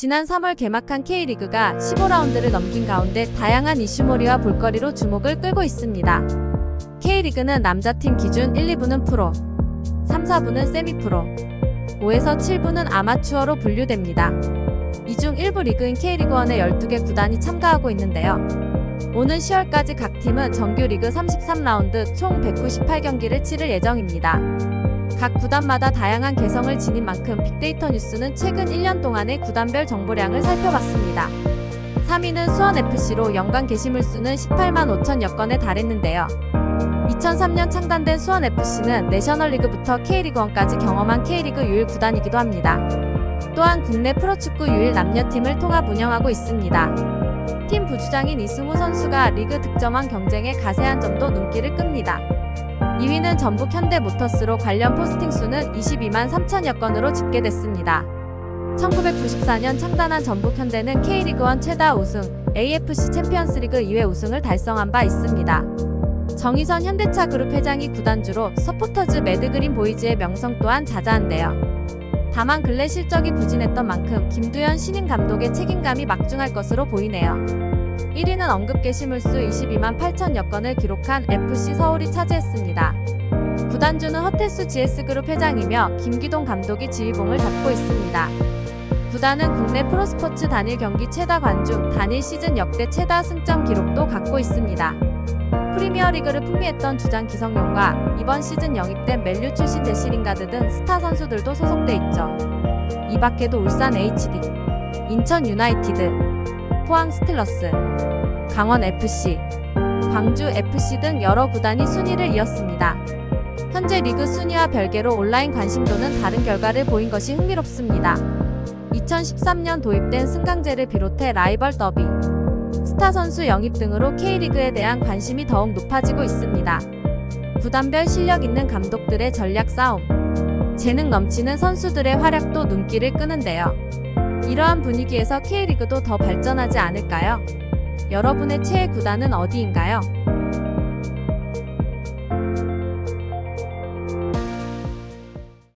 지난 3월 개막한 K리그가 15라운드를 넘긴 가운데 다양한 이슈몰이와 볼거리로 주목을 끌고 있습니다. K리그는 남자팀 기준 1, 2부는 프로, 3, 4부는 세미 프로, 5에서 7부는 아마추어로 분류됩니다. 이 중 일부 리그인 K리그1에 12개 구단이 참가하고 있는데요. 오는 10월까지 각 팀은 정규리그 33라운드 총 198경기를 치를 예정입니다. 각 구단마다 다양한 개성을 지닌 만큼 빅데이터 뉴스는 최근 1년 동안의 구단별 정보량을 살펴봤습니다. 3위는 수원FC로 연간 게시물 수는 18만 5천여 건에 달했는데요. 2003년 창단된 수원FC는 내셔널리그부터 K리그1까지 경험한 K리그 유일 구단이기도 합니다. 또한 국내 프로축구 유일 남녀팀을 통합 운영하고 있습니다. 팀 부주장인 이승우 선수가 리그 득점왕 경쟁에 가세한 점도 눈길을 끕니다. 2위는 전북 현대모터스로 관련 포스팅 수는 22만 3천여 건으로 집계됐습니다. 1994년 창단한 전북 현대는 K리그1 최다 우승, AFC 챔피언스리그 2회 우승을 달성한 바 있습니다. 정의선 현대차 그룹 회장이 구단주로 서포터즈 매드그린 보이즈의 명성 또한 자자한데요. 다만 근래 실적이 부진했던 만큼 김두현 신인 감독의 책임감이 막중할 것으로 보이네요. 1위는 언급 게시물 수 22만 8천여 건을 기록한 FC 서울이 차지했습니다. 구단주는 허태수 GS그룹 회장이며 김기동 감독이 지휘봉을 잡고 있습니다. 구단은 국내 프로스포츠 단일 경기 최다 관중, 단일 시즌 역대 최다 승점 기록도 갖고 있습니다. 프리미어리그를 풍미했던 주장 기성용과 이번 시즌 영입된 멜류 출신 제시 링가드 등 스타 선수들도 소속돼 있죠. 이 밖에도 울산 HD, 인천 유나이티드, 포항 스틸러스, 강원 FC, 광주 FC 등 여러 구단이 순위를 이었습니다. 현재 리그 순위와 별개로 온라인 관심도는 다른 결과를 보인 것이 흥미롭습니다. 2013년 도입된 승강제를 비롯해 라이벌 더비, 스타 선수 영입 등으로 K리그에 대한 관심이 더욱 높아지고 있습니다. 구단별 실력 있는 감독들의 전략 싸움, 재능 넘치는 선수들의 활약도 눈길을 끄는데요. 이러한 분위기에서 K리그도 더 발전하지 않을까요? 여러분의 최애 구단은 어디인가요?